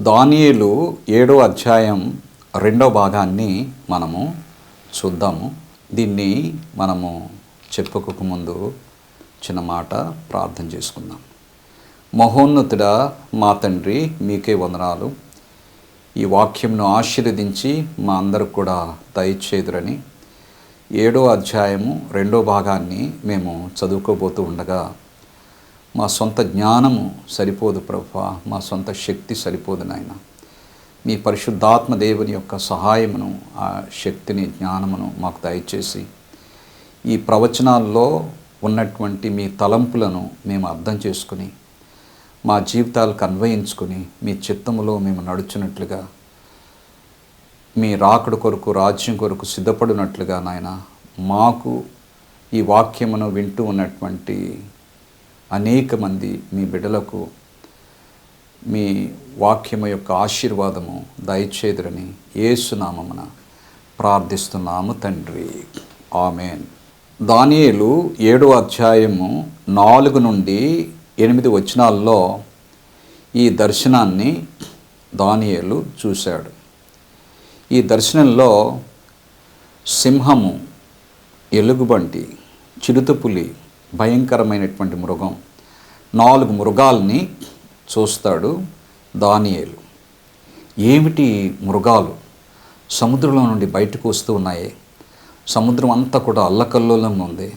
దానియేలు ఏడో అధ్యాయం రెండో భాగాన్ని మనము చూద్దాము. దీన్ని మనము చెప్పుకోక ముందు చిన్న మాట ప్రార్థన చేసుకుందాం. మహోన్నతుడా మా తండ్రి మీకే వందనాలు. ఈ వాక్యంను ఆశీర్వదించి మా అందరికి కూడా దయచేదురని ఏడో అధ్యాయము రెండో భాగాన్ని మేము చదువుకోబోతూ ఉండగా మా సొంత జ్ఞానము సరిపోదు ప్రభా మా సొంత శక్తి సరిపోదు నాయన. మీ పరిశుద్ధాత్మ దేవుని యొక్క సహాయమును ఆ శక్తిని జ్ఞానమును మాకు దయచేసి ఈ ప్రవచనాల్లో ఉన్నటువంటి మీ తలంపులను మేము అర్థం చేసుకుని మా జీవితాలకు అన్వయించుకుని మీ చిత్తములో మేము నడుచున్నట్లుగా మీ రాకడు కొరకు రాజ్యం కొరకు సిద్ధపడినట్లుగా నాయన మాకు ఈ వాక్యమును వింటూ ఉన్నటువంటి అనేక మంది మీ బిడ్డలకు మీ వాక్యము యొక్క ఆశీర్వాదము దయచేదురని ఏసునామమున ప్రార్థిస్తున్నాము తండ్రి. ఆమెన్. దానియేలు ఏడో అధ్యాయము నాలుగు నుండి ఎనిమిది వచనాల్లో ఈ దర్శనాన్ని దానియేలు చూశాడు. ఈ దర్శనంలో సింహము ఎలుగుబంటి చిరుతపులి భయంకరమైనటువంటి మృగం. నాలుగు మృగాల్ని చూస్తాడు దానియేలు. ఏమిటి మృగాలు? సముద్రంలో నుండి బయటకు వస్తూ ఉన్నాయి. సముద్రం అంతా కూడా అల్లకల్లోలంగా ఉంది.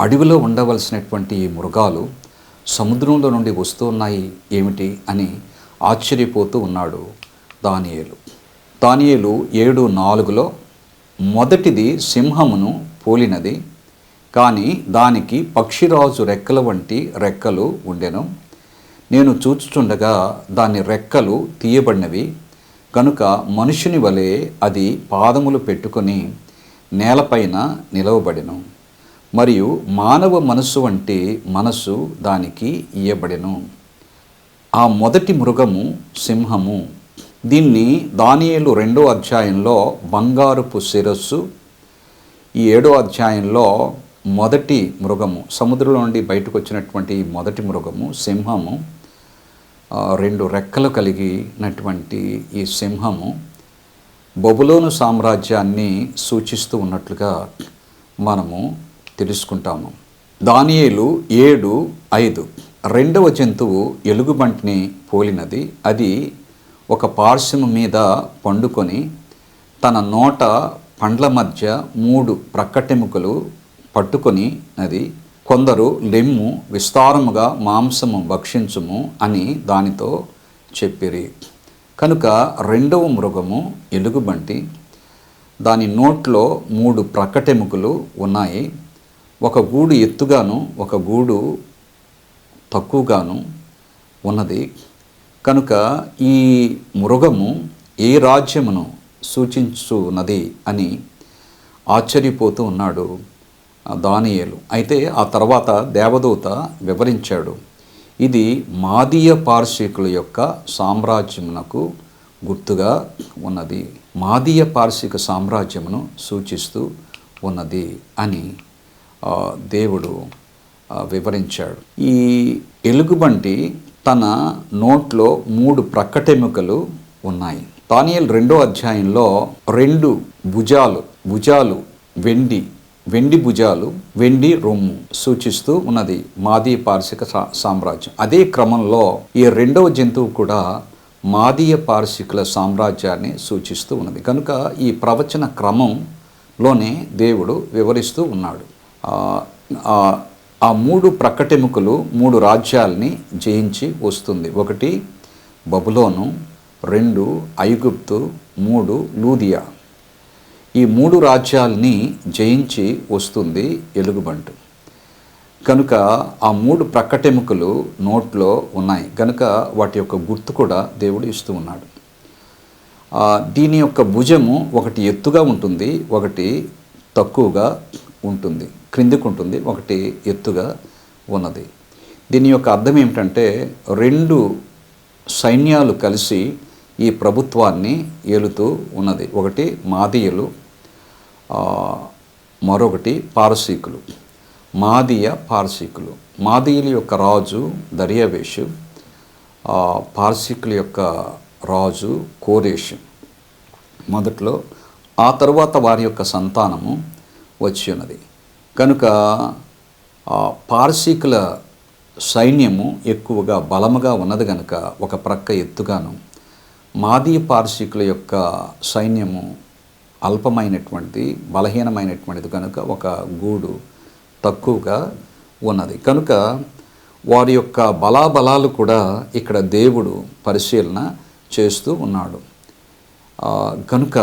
అడవిలో ఉండవలసినటువంటి ఈ మృగాలు సముద్రంలో నుండి వస్తూ ఉన్నాయి ఏమిటి అని ఆశ్చర్యపోతూ ఉన్నాడు దానియేలు. దానియేలు ఏడు నాలుగులో మొదటిది సింహమును పోలినది. కానీ దానికి పక్షిరాజు రెక్కల వంటి రెక్కలు ఉండెను. నేను చూచుచుండగా దాని రెక్కలు తీయబడినవి. కనుక మనుషుని వలె అది పాదములు పెట్టుకొని నేలపైన నిలవబడెను. మరియు మానవ మనస్సు వంటి మనస్సు దానికి ఇయ్యబడెను. ఆ మొదటి మృగము సింహము. దీన్ని దానియేలు రెండో అధ్యాయంలో బంగారుపు శిరస్సు. ఈ ఏడో అధ్యాయంలో మొదటి మృగము సముద్రంలో నుండి బయటకు వచ్చినటువంటి మొదటి మృగము సింహము రెండు రెక్కలు కలిగినటువంటి ఈ సింహము బొబులోను సామ్రాజ్యాన్ని సూచిస్తూ ఉన్నట్లుగా మనము తెలుసుకుంటాము. దానియేలు ఏడు ఐదు. రెండవ జంతువు ఎలుగుబంటిని పోలినది. అది ఒక పార్శ్వము మీద పండుకొని తన నోట పండ్ల మధ్య మూడు ప్రక్కటెముకలు పట్టుకొని అది కొందరు లెమ్ము విస్తారముగా మాంసము భక్షించుము అని దానితో చెప్పిరి. కనుక రెండవ మృగము ఎలుగుబంటి. దాని నోట్లో మూడు ప్రకటెముకలు ఉన్నాయి. ఒక గూడు ఎత్తుగాను ఒక గూడు తక్కువగాను ఉన్నది. కనుక ఈ మృగము ఏ రాజ్యమును సూచించున్నది అని ఆశ్చర్యపోతూ ఉన్నాడు. దానియేలు. అయితే ఆ తర్వాత దేవదూత వివరించాడు ఇది మాదీయ పార్శికుల యొక్క సామ్రాజ్యమునకు గుర్తుగా ఉన్నది. మాదీయ పార్శిక సామ్రాజ్యమును సూచిస్తూ ఉన్నది అని దేవుడు వివరించాడు. ఈ ఎలుగుబంటి తన నోట్లో మూడు ప్రక్కటెముకలు ఉన్నాయి. తానియల్ రెండో అధ్యాయంలో రెండు భుజాలు భుజాలు వెండి వెండి భుజాలు వెండి రొమ్ము సూచిస్తూ ఉన్నది మాదీ పార్శిక సా- సామ్రాజ్యం. అదే క్రమంలో ఈ రెండవ జంతువు కూడా మాదీయ పార్శికుల సామ్రాజ్యాన్ని సూచిస్తూ ఉన్నది. కనుక ఈ ప్రవచన క్రమంలోనే దేవుడు వివరిస్తూ ఉన్నాడు. ఆ, మూడు ప్రక్కటెముకలు మూడు రాజ్యాల్ని జయించి వస్తుంది. ఒకటి బబులోను రెండు ఐగుప్తు మూడు లూదియా. ఈ మూడు రాజ్యాల్ని జయించి వస్తుంది ఎలుగుబంటు. కనుక ఆ మూడు ప్రక్కటెముకలు నోట్లో ఉన్నాయి. కనుక వాటి యొక్క గుర్తు కూడా దేవుడు ఇస్తూ ఉన్నాడు. దీని యొక్క భుజము ఒకటి ఎత్తుగా ఉంటుంది ఒకటి తక్కువగా ఉంటుంది. క్రిందికి ఉంటుంది ఒకటి ఎత్తుగా ఉన్నది. దీని యొక్క అర్థం ఏమిటంటే రెండు సైన్యాలు కలిసి ఈ ప్రభుత్వాన్ని ఏలుతూ ఉన్నది. ఒకటి మాదీయులు మరొకటి పారసీకులు. మాదీయ పారసీకులు. మాదీయుల యొక్క రాజు దర్యావేషు ఆ, పారసీకుల యొక్క రాజు కోరేషు. మొదట్లో ఆ తరువాత వారి యొక్క సంతానము వచ్చి ఉన్నది. కనుక ఆ పారసీకుల సైన్యము ఎక్కువగా బలముగా ఉన్నది కనుక ఒక ప్రక్క ఎత్తుగాను మాదీ పారసీకుల యొక్క సైన్యము అల్పమైనటువంటిది బలహీనమైనటువంటిది కనుక ఒక గూడు తక్కువగా ఉన్నది. కనుక వారి యొక్క బలాబలాలు కూడా ఇక్కడ దేవుడు పరిశీలన చేస్తూ ఉన్నాడు. కనుక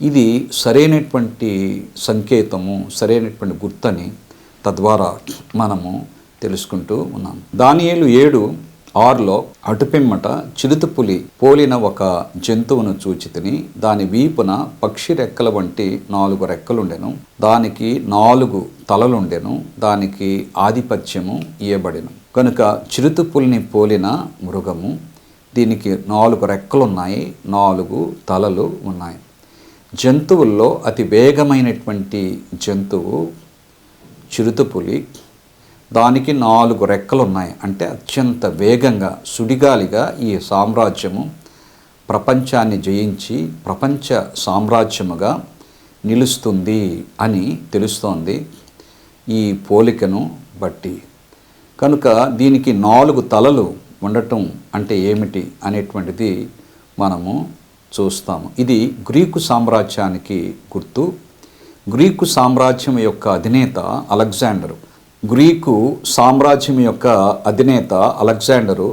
ఇది సరైనటువంటి సంకేతము సరైనటువంటి గుర్తని తద్వారా మనము తెలుసుకుంటూ ఉన్నాం. దానియేలు ఏడు ఆరులో అటుపిమ్మట చిరుతపులి పోలిన ఒక జంతువును చూచితిని దాని వీపున పక్షి రెక్కల వంటి నాలుగు రెక్కలుండెను. దానికి నాలుగు తలలుండెను. దానికి ఆధిపత్యము ఇయ్యబడెను. కనుక చిరుతపులిని పోలిన మృగము దీనికి నాలుగు రెక్కలున్నాయి నాలుగు తలలు ఉన్నాయి. జంతువుల్లో అతి వేగమైనటువంటి జంతువు చిరుతపులి. దానికి నాలుగు రెక్కలు ఉన్నాయి అంటే అత్యంత వేగంగా సుడిగాలిగా ఈ సామ్రాజ్యము ప్రపంచాన్ని జయించి ప్రపంచ సామ్రాజ్యముగా నిలుస్తుంది అని తెలుస్తోంది ఈ పోలికను బట్టి. కనుక దీనికి నాలుగు తలలు ఉండటం అంటే ఏమిటి అనేటువంటిది మనము చూస్తాము. ఇది గ్రీకు సామ్రాజ్యానికి గుర్తు. గ్రీకు సామ్రాజ్యం యొక్క అధినేత అలెగ్జాండరు. గ్రీకు సామ్రాజ్యం యొక్క అధినేత అలెగ్జాండరు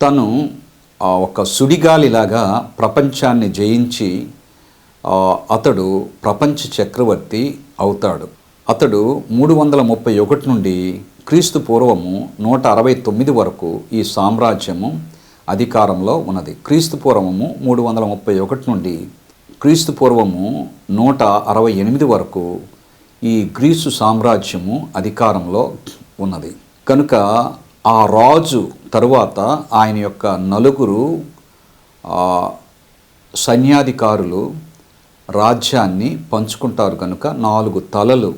తను ఒక సుడిగాలిలాగా ప్రపంచాన్ని జయించి అతడు ప్రపంచ చక్రవర్తి అవుతాడు. అతడు మూడు వందల ముప్పై ఒకటి నుండి క్రీస్తు పూర్వము నూట అరవై తొమ్మిది వరకు ఈ సామ్రాజ్యము అధికారంలో ఉన్నది. క్రీస్తు పూర్వము మూడు వందల ముప్పై ఒకటి నుండి క్రీస్తు పూర్వము నూట అరవై ఎనిమిది వరకు ఈ గ్రీసు సామ్రాజ్యము అధికారంలో ఉన్నది. కనుక ఆ రాజు తరువాత ఆయన యొక్క నలుగురు సైన్యాధికారులు రాజ్యాన్ని పంచుకుంటారు కనుక నాలుగు తలలు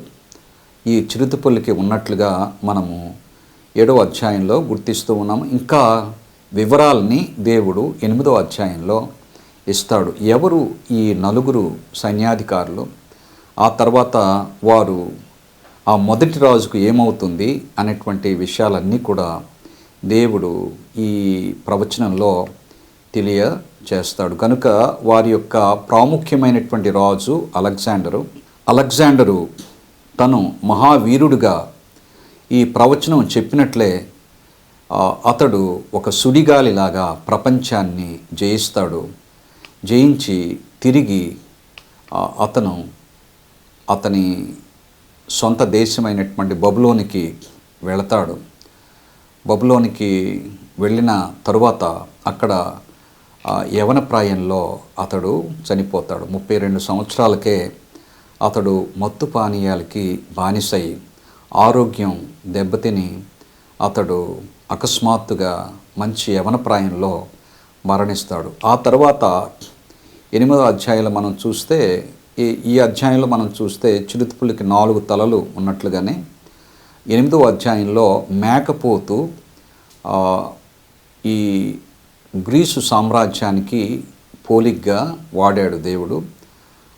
ఈ చిరుతపుల్లికి ఉన్నట్లుగా మనము ఏడవ అధ్యాయంలో గుర్తిస్తూ ఉన్నాము. ఇంకా వివరాలని దేవుడు ఎనిమిదవ అధ్యాయంలో ఇస్తాడు. ఎవరు ఈ నలుగురు సైన్యాధికారులు? ఆ తర్వాత వారు ఆ మొదటి రాజుకు ఏమవుతుంది అనేటువంటి విషయాలన్నీ కూడా దేవుడు ఈ ప్రవచనంలో తెలియచేస్తాడు. కనుక వారి యొక్క ప్రాముఖ్యమైనటువంటి రాజు అలెగ్జాండరు. అలెగ్జాండరు తను మహావీరుడుగా ఈ ప్రవచనం చెప్పినట్లే అతడు ఒక సుడిగాలిలాగా ప్రపంచాన్ని జయిస్తాడు. జయించి తిరిగి అతను అతని సొంత దేశమైనటువంటి బబులోనికి వెళతాడు. బబులోనికి వెళ్ళిన తరువాత అక్కడ యవన ప్రాయంలో అతడు చనిపోతాడు. ముప్పై రెండు సంవత్సరాలకే అతడు మత్తు పానీయాలకి బానిసై ఆరోగ్యం దెబ్బతిని అతడు అకస్మాత్తుగా మంచి యవన ప్రాయంలో మరణిస్తాడు. ఆ తర్వాత ఎనిమిదో అధ్యాయంలో మనం చూస్తే ఈ ఈ అధ్యాయంలో మనం చూస్తే చిరుతపులికి నాలుగు తలలు ఉన్నట్లుగానే ఎనిమిదో అధ్యాయంలో మేకపోతు ఈ గ్రీసు సామ్రాజ్యానికి పోలిగ్గా వాడాడు దేవుడు.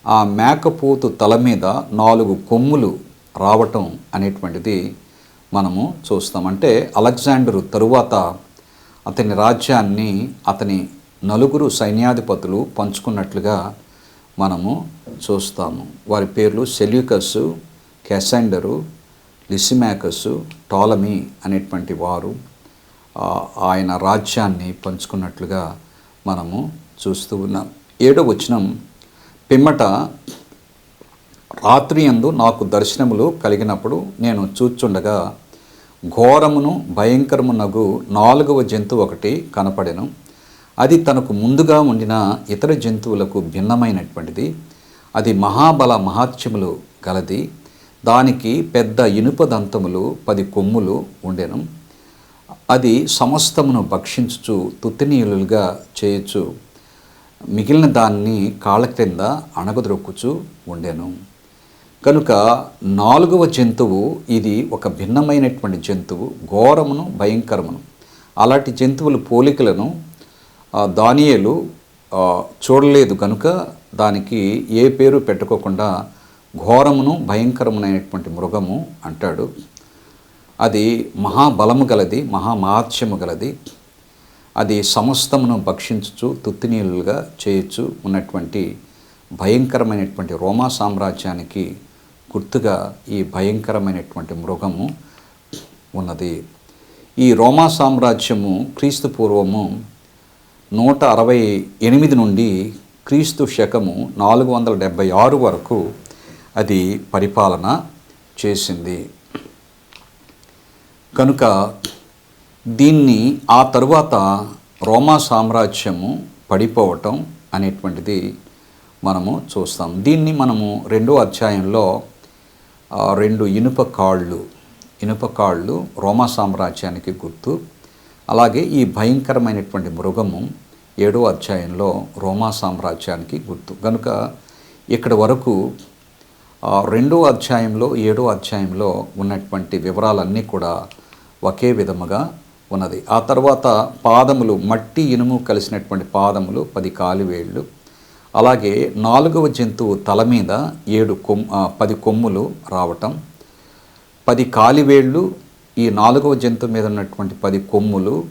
ఆ మేకపోతు తల మీద నాలుగు కొమ్ములు రావటం అనేటువంటిది మనము చూస్తామంటే అలెగ్జాండరు తరువాత అతని రాజ్యాన్ని అతని నలుగురు సైన్యాధిపతులు పంచుకున్నట్లుగా మనము చూస్తాము. వారి పేర్లు సెల్యూకస్ కెసెండరు లిసిమాకస్ టాలమీ అనేటువంటి వారు ఆయన రాజ్యాన్ని పంచుకున్నట్లుగా మనము చూస్తూ ఉన్నాం. ఏడో వచనం పిమ్మట రాత్రి అందు నాకు దర్శనములు కలిగినప్పుడు నేను చూచుండగా ఘోరమును భయంకరమునగు నాలుగవ జంతువు ఒకటి కనపడెను. అది తనకు ముందుగా ఉండిన ఇతర జంతువులకు భిన్నమైనటువంటిది. అది మహాబల మహాత్యములు గలది. దానికి పెద్ద ఇనుప దంతములు పది కొమ్ములు ఉండెను. అది సమస్తమును భక్షించుచు తుత్తినీయులుగా చేయొచ్చు మిగిలిన దాన్ని కాళ్ళ క్రింద అణగద్రొక్కుచు ఉండెను. కనుక నాలుగవ జంతువు ఇది ఒక భిన్నమైనటువంటి జంతువు ఘోరమును భయంకరమును. అలాంటి జంతువుల పోలికలను దానియేలు చూడలేదు కనుక దానికి ఏ పేరు పెట్టుకోకుండా ఘోరమును భయంకరమునైనటువంటి మృగము అంటాడు. అది మహాబలము గలది మహామహాత్యము గలది. అది సమస్తమును భక్షించుచు తుత్తినీళ్ళుగా చేయొచ్చు ఉన్నటువంటి భయంకరమైనటువంటి రోమా సామ్రాజ్యానికి గుర్తుగా ఈ భయంకరమైనటువంటి మృగము ఉన్నది. ఈ రోమా సామ్రాజ్యము క్రీస్తు పూర్వము నూట అరవై ఎనిమిది నుండి క్రీస్తు శకము నాలుగు వందల డెబ్భై ఆరు వరకు అది పరిపాలన చేసింది. కనుక దీన్ని ఆ తరువాత రోమా సామ్రాజ్యము పడిపోవటం అనేటువంటిది మనము చూస్తాం. దీన్ని మనము రెండో అధ్యాయంలో రెండు ఇనుప కాళ్ళు ఇనుప కాళ్ళు రోమా సామ్రాజ్యానికి గుర్తు అలాగే ఈ భయంకరమైనటువంటి మృగము ఏడో అధ్యాయంలో రోమా సామ్రాజ్యానికి గుర్తు. కనుక ఇక్కడ వరకు రెండో అధ్యాయంలో ఏడో అధ్యాయంలో ఉన్నటువంటి వివరాలన్నీ కూడా ఒకే విధముగా ఉన్నది. ఆ తర్వాత పాదములు మట్టి ఇనుము కలిసినటువంటి పాదములు పది కాలివేళ్ళు అలాగే నాలుగవ జంతువు తల మీద ఏడు కొమ్ పది కొమ్ములు రావటం పది కాలివేళ్ళు ఈ నాలుగవ జంతువు మీద ఉన్నటువంటి పది కొమ్ములు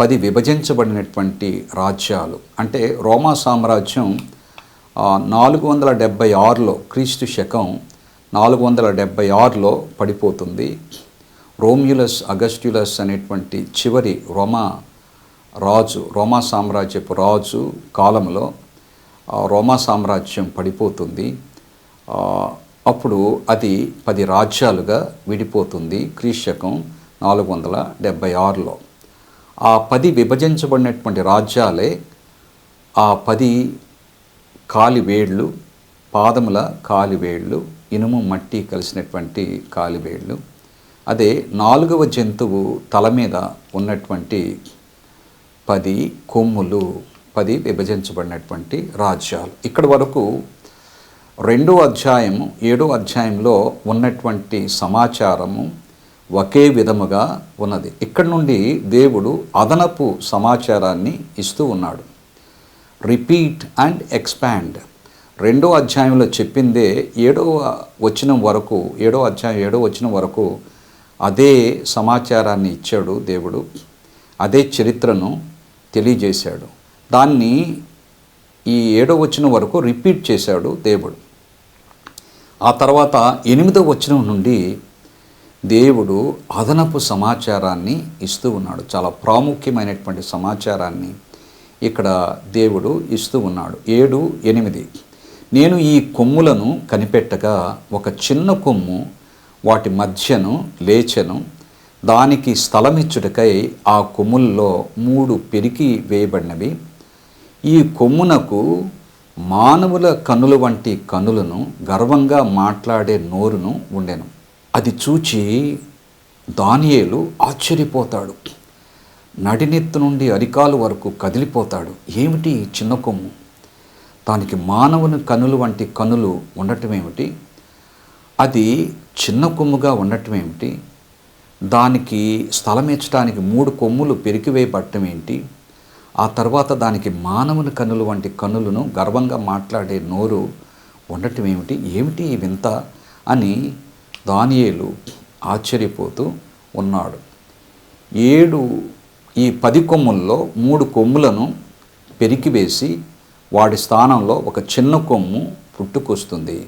పది విభజించబడినటువంటి రాజ్యాలు. అంటే రోమా సామ్రాజ్యం నాలుగు వందల డెబ్భై ఆరులో క్రీస్తు శకం నాలుగు వందల డెబ్భై ఆరులో పడిపోతుంది. రోమ్యులస్ అగస్ట్యులస్ అనేటువంటి చివరి రోమా రాజు రోమా సామ్రాజ్యపు రాజు కాలంలో రోమా సామ్రాజ్యం పడిపోతుంది. అప్పుడు అది పది రాజ్యాలుగా విడిపోతుంది క్రీశకం నాలుగు వందల డెబ్భై ఆరులో. ఆ పది విభజించబడినటువంటి రాజ్యాలే ఆ పది కాలివేళ్ళు పాదముల కాలివేళ్ళు ఇనుము మట్టి కలిసినటువంటి కాలివేళ్ళు అదే నాలుగవ జంతువు తల మీద ఉన్నటువంటి పది కొమ్ములు పది విభజించబడినటువంటి రాజ్యాలు. ఇక్కడి వరకు రెండో అధ్యాయము ఏడో అధ్యాయంలో ఉన్నటువంటి సమాచారము ఒకే విధముగా ఉన్నది. ఇక్కడ నుండి దేవుడు అదనపు సమాచారాన్ని ఇస్తూ ఉన్నాడు. రిపీట్ అండ్ ఎక్స్పాండ్ రెండో అధ్యాయంలో చెప్పిందే ఏడో వచనం వరకు ఏడో అధ్యాయం ఏడో వచనం వరకు అదే సమాచారాన్ని ఇచ్చాడు దేవుడు. అదే చరిత్రను తెలియజేశాడు. దాన్ని ఈ ఏడో వచనం వరకు రిపీట్ చేశాడు దేవుడు. ఆ తర్వాత ఎనిమిదో వచనం నుండి దేవుడు అదనపు సమాచారాన్ని ఇస్తూ ఉన్నాడు. చాలా ప్రాముఖ్యమైనటువంటి సమాచారాన్ని ఇక్కడ దేవుడు ఇస్తూ ఉన్నాడు. ఏడు ఎనిమిది. నేను ఈ కొమ్ములను కనిపెట్టగా ఒక చిన్న కొమ్ము వాటి మధ్యను లేచెను. దానికి స్థలమిచ్చుటకై ఆ కొమ్ముల్లో మూడు పెరికి వేయబడినవి. ఈ కొమ్మునకు మానవుల కనులు వంటి కనులను గర్వంగా మాట్లాడే నోరును ఉండెను. అది చూచి దానియేలు ఆశ్చర్యపోతాడు. నడినెత్తు నుండి అరికాలు వరకు కదిలిపోతాడు. ఏమిటి ఈ చిన్న కొమ్ము? దానికి మానవుని కనులు వంటి కనులు ఉండటం ఏమిటి అది చిన్న కొమ్ముగా ఉండటం ఏమిటి దానికి స్థలమిచ్చడానికి మూడు కొమ్ములు పెరికివేయబడటం ఏంటి ఆ తర్వాత దానికి మానవుని కన్నులు వంటి కన్నులను గర్వంగా మాట్లాడే నోరు ఉండటం ఏమిటి? ఏమిటి ఈ వింత? అని దానియేలు ఆశ్చర్యపోతూ ఉన్నాడు. ఏడు ఈ పది కొమ్ముల్లో మూడు కొమ్ములను పెరికివేసి వాడి స్థానంలో ఒక చిన్న కొమ్ము పుట్టుకొస్తుంది.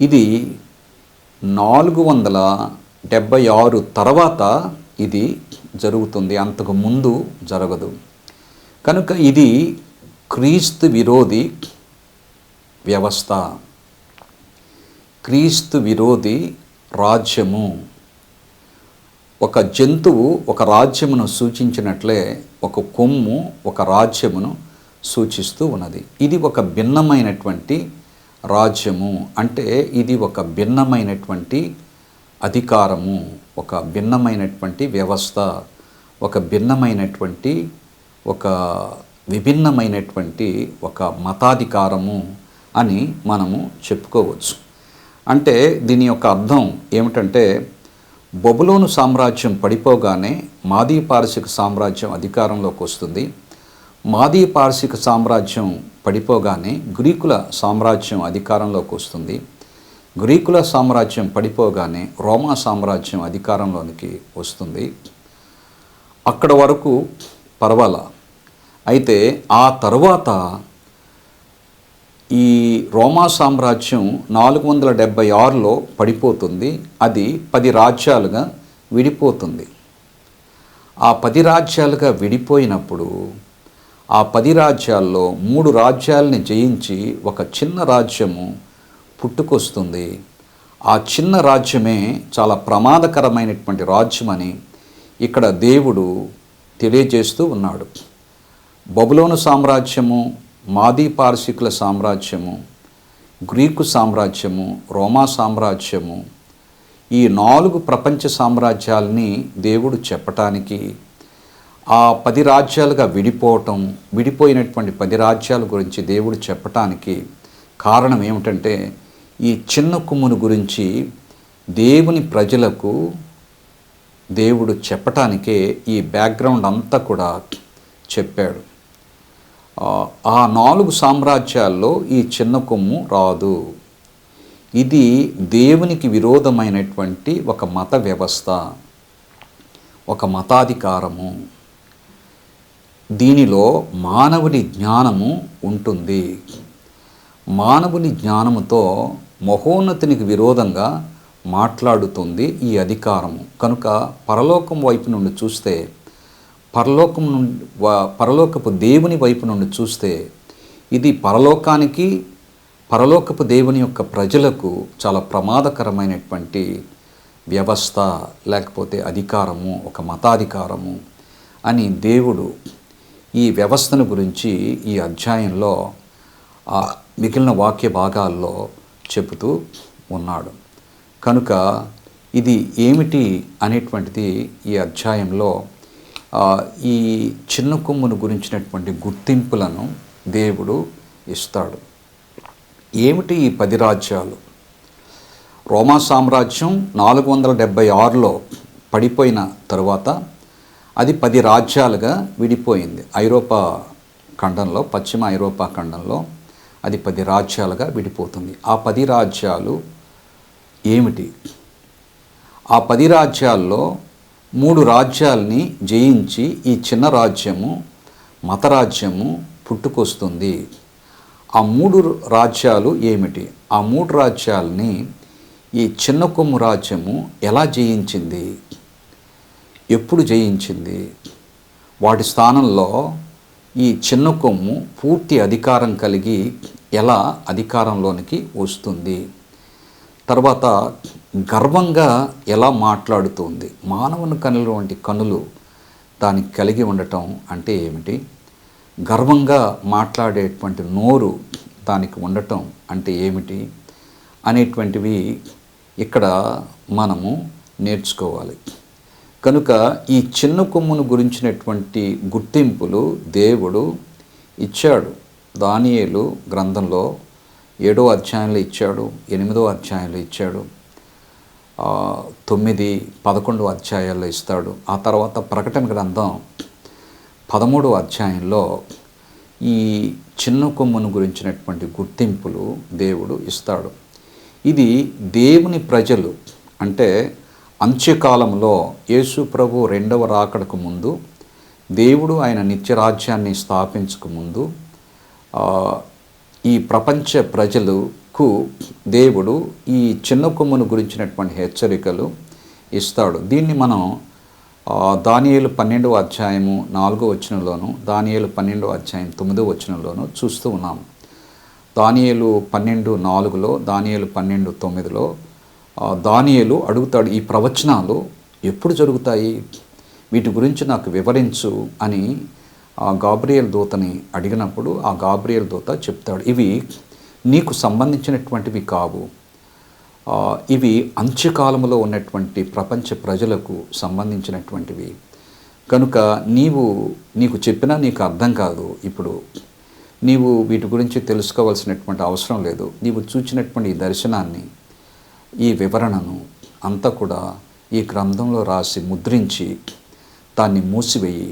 ఇది నాలుగు వందల డెబ్భై ఆరు తర్వాత ఇది జరుగుతుంది. అంతకు ముందు జరగదు. కనుక ఇది క్రీస్తు విరోధి వ్యవస్థ. క్రీస్తు విరోధి రాజ్యము. ఒక జంతువు ఒక రాజ్యమును సూచించినట్లే ఒక కొమ్ము ఒక రాజ్యమును సూచిస్తూ ఉన్నది. ఇది ఒక భిన్నమైనటువంటి రాజ్యము. అంటే ఇది ఒక భిన్నమైనటువంటి అధికారము. ఒక భిన్నమైనటువంటి వ్యవస్థ. ఒక భిన్నమైనటువంటి ఒక విభిన్నమైనటువంటి ఒక మతాధికారము అని మనము చెప్పుకోవచ్చు. అంటే దీని యొక్క అర్థం ఏమిటంటే బొబులోను సామ్రాజ్యం పడిపోగానే మాదీ పారసిక సామ్రాజ్యం అధికారంలోకి వస్తుంది. మాదీ పార్శిక సామ్రాజ్యం పడిపోగానే గ్రీకుల సామ్రాజ్యం అధికారంలోకి వస్తుంది. గ్రీకుల సామ్రాజ్యం పడిపోగానే రోమా సామ్రాజ్యం అధికారంలోనికి వస్తుంది. అక్కడ వరకు పర్వాలా? అయితే ఆ తర్వాత ఈ రోమా సామ్రాజ్యం నాలుగు వందల డెబ్భై ఆరులో పడిపోతుంది. అది పది రాజ్యాలుగా విడిపోతుంది. ఆ పది రాజ్యాలుగా విడిపోయినప్పుడు ఆ పది రాజ్యాల్లో మూడు రాజ్యాలని జయించి ఒక చిన్న రాజ్యము పుట్టుకొస్తుంది. ఆ చిన్న రాజ్యమే చాలా ప్రమాదకరమైనటువంటి రాజ్యమని ఇక్కడ దేవుడు తెలియజేస్తూ ఉన్నాడు. బబులోను సామ్రాజ్యము మాదీ పార్శికుల సామ్రాజ్యము గ్రీకు సామ్రాజ్యము రోమా సామ్రాజ్యము ఈ నాలుగు ప్రపంచ సామ్రాజ్యాలని దేవుడు చెప్పటానికి ఆ పది రాజ్యాలుగా విడిపోవటం విడిపోయినటువంటి పది రాజ్యాల గురించి దేవుడు చెప్పటానికి కారణం ఏమిటంటే ఈ చిన్న కుమ్మును గురించి దేవుని ప్రజలకు దేవుడు చెప్పటానికే ఈ బ్యాక్గ్రౌండ్ అంతా కూడా చెప్పాడు. ఆ, నాలుగు సామ్రాజ్యాల్లో ఈ చిన్న కొమ్ము రాదు. ఇది దేవునికి విరోధమైనటువంటి ఒక మత వ్యవస్థ ఒక మతాధికారము. దీనిలో మానవుని జ్ఞానము ఉంటుంది. మానవుని జ్ఞానముతో మహోన్నతినికి విరోధంగా మాట్లాడుతుంది ఈ అధికారము. కనుక పరలోకం వైపు నుండి చూస్తే పరలోకం నుండి పరలోకపు దేవుని వైపు నుండి చూస్తే ఇది పరలోకానికి పరలోకపు దేవుని యొక్క ప్రజలకు చాలా ప్రమాదకరమైనటువంటి వ్యవస్థ లేకపోతే అధికారము ఒక మతాధికారము అని దేవుడు ఈ వ్యవస్థను గురించి ఈ అధ్యాయంలో ఆ మిగిలిన వాక్య భాగాల్లో చెబుతూ ఉన్నాడు. కనుక ఇది ఏమిటి అనేటువంటిది ఈ అధ్యాయంలో ఈ చిన్న కొమ్మును గురించినటువంటి గుర్తింపులను దేవుడు ఇస్తాడు. ఏమిటి ఈ పది రాజ్యాలు? రోమా సామ్రాజ్యం నాలుగు వందల డెబ్భై ఆరులో పడిపోయిన తరువాత అది పది రాజ్యాలుగా విడిపోయింది. ఐరోపా ఖండంలో పశ్చిమ ఐరోపా ఖండంలో అది పది రాజ్యాలుగా విడిపోతుంది. ఆ పది రాజ్యాలు ఏమిటి? ఆ పది రాజ్యాల్లో మూడు రాజ్యాల్ని జయించి ఈ చిన్న రాజ్యము మతరాజ్యము పుట్టుకొస్తుంది. ఆ మూడు రాజ్యాలు ఏమిటి? ఆ మూడు రాజ్యాల్ని ఈ చిన్న కొమ్ము రాజ్యము ఎలా జయించింది? ఎప్పుడు జయించింది? వాటి స్థానంలో ఈ చిన్న కొమ్ము పూర్తి అధికారం కలిగి ఎలా అధికారంలోనికి వస్తుంది? తర్వాత గర్వంగా ఎలా మాట్లాడుతుంది? మానవుని కనులు వంటి కనులు దానికి కలిగి ఉండటం అంటే ఏమిటి? గర్వంగా మాట్లాడేటువంటి నోరు దానికి ఉండటం అంటే ఏమిటి? అనేటువంటివి ఇక్కడ మనము నేర్చుకోవాలి. కనుక ఈ చిన్న కొమ్మును గురించినటువంటి గుర్తింపులు దేవుడు ఇచ్చాడు. దానియేలు గ్రంథంలో ఏడో అధ్యాయంలో ఇచ్చాడు ఎనిమిదో అధ్యాయంలో ఇచ్చాడు తొమ్మిది పదకొండు అధ్యాయాల్లో ఇస్తాడు. ఆ తర్వాత ప్రకటన గ్రంథం పదమూడో అధ్యాయంలో ఈ చిన్న కొమ్మును గురించినటువంటి గుర్తింపులు దేవుడు ఇస్తాడు. ఇది దేవుని ప్రజలు అంటే అంత్యకాలంలో యేసు ప్రభు రెండవ రాకడకు ముందు దేవుడు ఆయన నిత్యరాజ్యాన్ని స్థాపించక ముందు ఈ ప్రపంచ ప్రజలకు దేవుడు ఈ చిన్న కొమ్మును గురించినటువంటి హెచ్చరికలు ఇస్తాడు. దీన్ని మనం ఆ, దానియేలు పన్నెండవ అధ్యాయము నాలుగో వచనంలోను దానియేలు పన్నెండవ అధ్యాయం తొమ్మిదో వచనంలోను చూస్తూ ఉన్నాం దానియేలు పన్నెండు నాలుగులో దానియేలు పన్నెండు తొమ్మిదిలో ఆ, దానియేలు అడుగుతాడు ఈ ప్రవచనాలు ఎప్పుడు జరుగుతాయి? వీటి గురించి నాకు వివరించు అని ఆ గాబ్రియల్ దూతని అడిగినప్పుడు ఆ గాబ్రియల్ దూత చెప్తాడు ఇవి నీకు సంబంధించినటువంటివి కావు. ఇవి అంత్యకాలంలో ఉన్నటువంటి ప్రపంచ ప్రజలకు సంబంధించినటువంటివి. కనుక నీవు నీకు చెప్పినా నీకు అర్థం కాదు ఇప్పుడు. నీవు వీటి గురించి తెలుసుకోవాల్సినటువంటి అవసరం లేదు. నీవు చూచినటువంటి ఈ దర్శనాన్ని ఈ వివరణను అంతా కూడా ఈ గ్రంథంలో రాసి ముద్రించి దాన్ని మూసివేయి.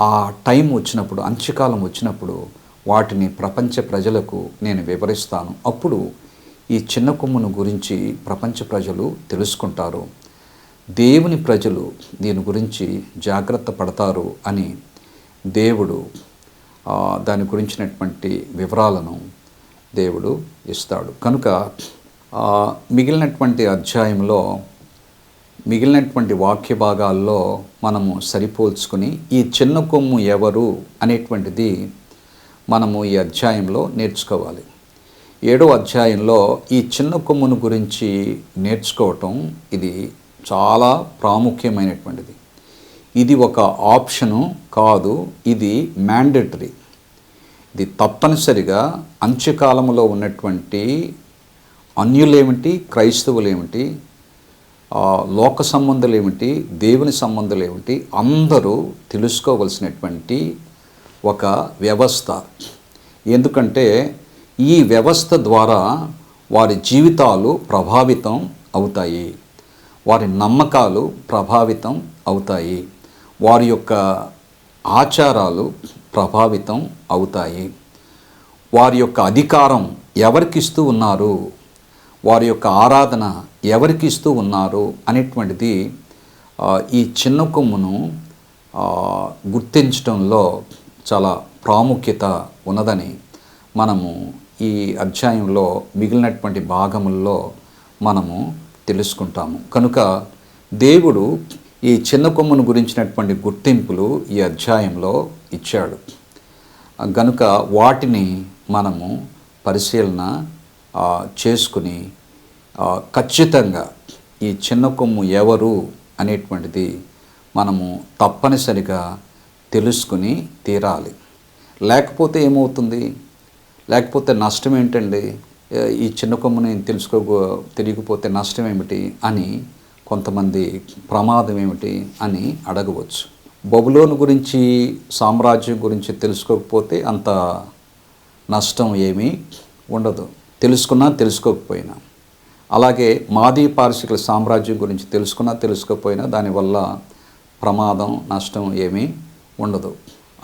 ఆ టైం వచ్చినప్పుడు అంత్యకాలం వచ్చినప్పుడు వాటిని ప్రపంచ ప్రజలకు నేను వివరిస్తాను. అప్పుడు ఈ చిన్న కొమ్మును గురించి ప్రపంచ ప్రజలు తెలుసుకుంటారు. దేవుని ప్రజలు దీని గురించి జాగ్రత్త పడతారు అని దేవుడు దాని గురించినటువంటి వివరాలను దేవుడు ఇస్తాడు. కనుక మిగిలినటువంటి అధ్యాయంలో మిగిలినటువంటి వాక్య భాగాల్లో మనము సరిపోల్చుకుని ఈ చిన్న కొమ్ము ఎవరు అనేటువంటిది మనము ఈ అధ్యాయంలో నేర్చుకోవాలి. ఏడో అధ్యాయంలో ఈ చిన్న కొమ్మును గురించి నేర్చుకోవటం ఇది చాలా ప్రాముఖ్యమైనటువంటిది. ఇది ఒక ఆప్షను కాదు ఇది మ్యాండేటరీ. ఇది తప్పనిసరిగా అంత్యకాలంలో ఉన్నటువంటి అన్యులేమిటి క్రైస్తవులేమిటి ఏమిటి లోక సంబంధాలు ఏమిటి దేవుని సంబంధాలు ఏమిటి అందరూ తెలుసుకోవలసినటువంటి ఒక వ్యవస్థ. ఎందుకంటే ఈ వ్యవస్థ ద్వారా వారి జీవితాలు ప్రభావితం అవుతాయి. వారి నమ్మకాలు ప్రభావితం అవుతాయి. వారి యొక్క ఆచారాలు ప్రభావితం అవుతాయి. వారి యొక్క అధికారం ఎవరికిస్తూ ఉన్నారు వారి యొక్క ఆరాధన ఎవరికి ఇస్తూ ఉన్నారు అనేటువంటిది ఈ చిన్న కొమ్మును గుర్తించడంలో చాలా ప్రాముఖ్యత ఉన్నదని మనము ఈ అధ్యాయంలో మిగిలినటువంటి భాగముల్లో మనము తెలుసుకుంటాము. కనుక దేవుడు ఈ చిన్న కొమ్మును గురించినటువంటి గుర్తింపులు ఈ అధ్యాయంలో ఇచ్చాడు. గనుక వాటిని మనము పరిశీలన చేసుకుని ఖచ్చితంగా ఈ చిన్న కొమ్ము ఎవరు అనేటువంటిది మనము తప్పనిసరిగా తెలుసుకుని తీరాలి. లేకపోతే ఏమవుతుంది? లేకపోతే నష్టం ఏంటండి? ఈ చిన్న కొమ్ముని తెలుసుకో తెలియకపోతే నష్టం ఏమిటి అని కొంతమంది ప్రమాదం ఏమిటి అని అడగవచ్చు. బబులోను గురించి సామ్రాజ్యం గురించి తెలుసుకోకపోతే అంత నష్టం ఏమీ ఉండదు. తెలుసుకున్నా తెలుసుకోకపోయినా. అలాగే మాదీ పారసికుల సామ్రాజ్యం గురించి తెలుసుకున్నా తెలుసుకోపోయినా దానివల్ల ప్రమాదం నష్టం ఏమీ ఉండదు.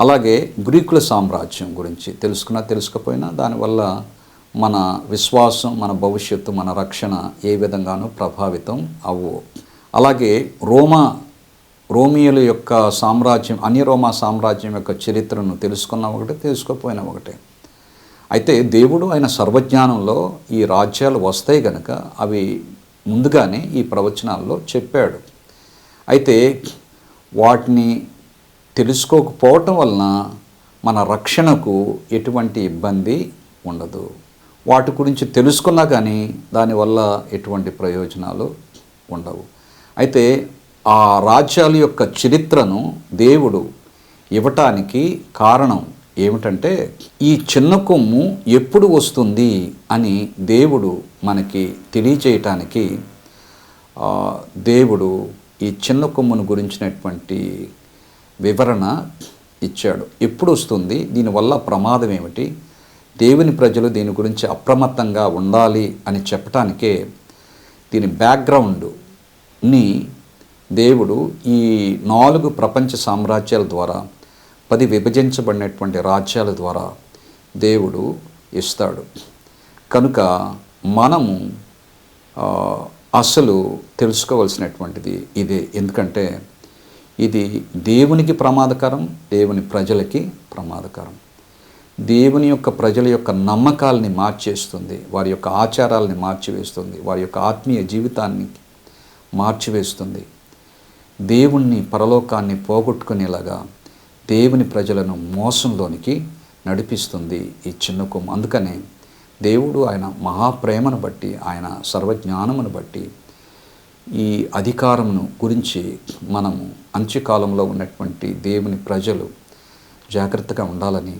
అలాగే గ్రీకుల సామ్రాజ్యం గురించి తెలుసుకున్నా తెలుసుకోకపోయినా దానివల్ల మన విశ్వాసం మన భవిష్యత్తు మన రక్షణ ఏ విధంగానూ ప్రభావితం అవ్వవు అలాగే రోమా రోమియోల యొక్క సామ్రాజ్యం అన్య రోమా సామ్రాజ్యం యొక్క చరిత్రను తెలుసుకున్న ఒకటే తెలుసుకోకపోయినా ఒకటే. అయితే దేవుడు ఆయన సర్వజ్ఞానంలో ఈ రాజ్యాలు వస్తాయి గనక అవి ముందుగానే ఈ ప్రవచనాల్లో చెప్పాడు. అయితే వాటిని తెలుసుకోకపోవటం వలన మన రక్షణకు ఎటువంటి ఇబ్బంది ఉండదు. వాటి గురించి తెలుసుకున్నా కానీ దానివల్ల ఎటువంటి ప్రయోజనాలు ఉండవు. అయితే ఆ రాజ్యాల యొక్క చరిత్రను దేవుడు ఇవ్వటానికి కారణం ఏమిటంటే ఈ చిన్న కొమ్ము ఎప్పుడు వస్తుంది అని దేవుడు మనకి తెలియచేయటానికి దేవుడు ఈ చిన్న కొమ్మును గురించినటువంటి వివరణ ఇచ్చాడు. ఎప్పుడు వస్తుంది? దీనివల్ల ప్రమాదం ఏమిటి? దేవుని ప్రజలు దీని గురించి అప్రమత్తంగా ఉండాలి అని చెప్పటానికే దీని బ్యాక్గ్రౌండ్ని దేవుడు ఈ నాలుగు ప్రపంచ సామ్రాజ్యాల ద్వారా పది విభజించబడినటువంటి రాజ్యాల ద్వారా దేవుడు ఇస్తాడు. కనుక మనము అసలు తెలుసుకోవాల్సినటువంటిది ఇదే. ఎందుకంటే ఇది దేవునికి ప్రమాదకరం దేవుని ప్రజలకి ప్రమాదకరం. దేవుని యొక్క ప్రజల యొక్క నమ్మకాలని మార్చేస్తుంది వారి యొక్క ఆచారాలని మార్చివేస్తుంది వారి యొక్క ఆత్మీయ జీవితాన్ని మార్చివేస్తుంది. దేవుణ్ణి పరలోకాన్ని పోగొట్టుకునేలాగా దేవుని ప్రజలను మోసంలోనికి నడిపిస్తుంది ఈ చిన్న కొమ్ము. అందుకనే దేవుడు ఆయన మహాప్రేమను బట్టి ఆయన సర్వజ్ఞానమును బట్టి ఈ అధికారమును గురించి మనము అంత్యకాలంలో ఉన్నటువంటి దేవుని ప్రజలు జాగ్రత్తగా ఉండాలని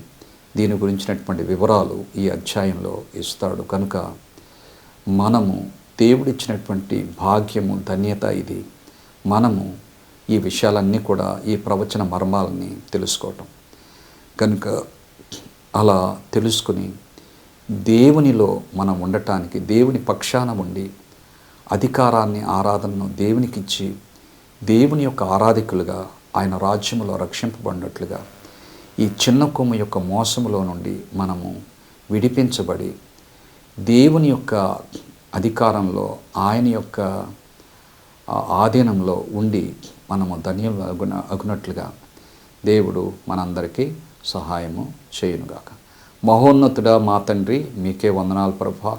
దీని గురించినటువంటి వివరాలు ఈ అధ్యాయంలో ఇస్తాడు. కనుక మనము దేవుడిచ్చినటువంటి భాగ్యము ధన్యత ఇది. మనము ఈ విషయాలన్నీ కూడా ఈ ప్రవచన మర్మాలని తెలుసుకోవటం. కనుక అలా తెలుసుకుని దేవునిలో మనం ఉండటానికి దేవుని పక్షాన ఉండి అధికారాన్ని ఆరాధనను దేవునికిచ్చి దేవుని యొక్క ఆరాధికులుగా ఆయన రాజ్యంలో రక్షింపబడినట్లుగా ఈ చిన్న కొమ్ము యొక్క మోసములో నుండి మనము విడిపించబడి దేవుని యొక్క అధికారంలో ఆయన యొక్క ఆధీనంలో ఉండి మనము ధన్యులు అగున అగునట్లుగా దేవుడు మనందరికీ సహాయము చేయునుగాక. మహోన్నతుడా మా తండ్రి మీకే వందనాలు ప్రభా.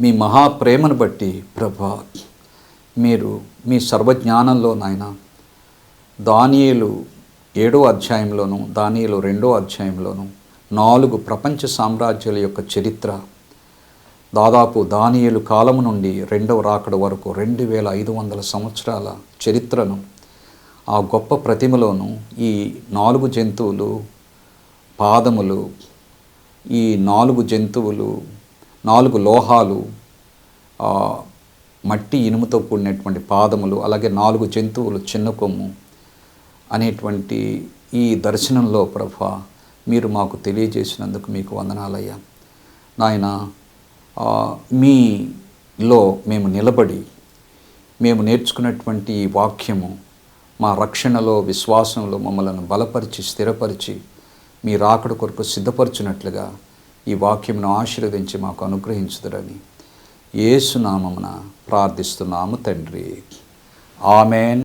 మీ మహాప్రేమను బట్టి ప్రభా మీరు మీ సర్వజ్ఞానంలో నాయన దానియలు ఏడో అధ్యాయంలోను దానియలు రెండో అధ్యాయంలోను నాలుగు ప్రపంచ సామ్రాజ్యాల యొక్క చరిత్ర. దాదాపు దానియేలు కాలము నుండి రెండవ రాకడ వరకు రెండు వేల ఐదు వందల సంవత్సరాల చరిత్రను ఆ గొప్ప ప్రతిమలోను ఈ నాలుగు జంతువులు పాదములు ఈ నాలుగు జంతువులు నాలుగు లోహాలు మట్టి ఇనుముతో కూడినటువంటి పాదములు అలాగే నాలుగు జంతువులు చిన్న కొమ్ము అనేటువంటి ఈ దర్శనంలో ప్రభా మీరు మాకు తెలియజేసినందుకు మీకు వందనాలయ్యా. నాయన మీలో మేము నిలబడి మేము నేర్చుకున్నటువంటి ఈ వాక్యము మా రక్షణలో విశ్వాసంలో మమ్మలను బలపరిచి స్థిరపరిచి మీ రాకడ కొరకు సిద్ధపరచునట్లుగా ఈ వాక్యమును ఆశీర్వదించి మాకు అనుగ్రహించుదరని ఏసునామమున ప్రార్థిస్తున్నాము తండ్రి. ఆమెన్.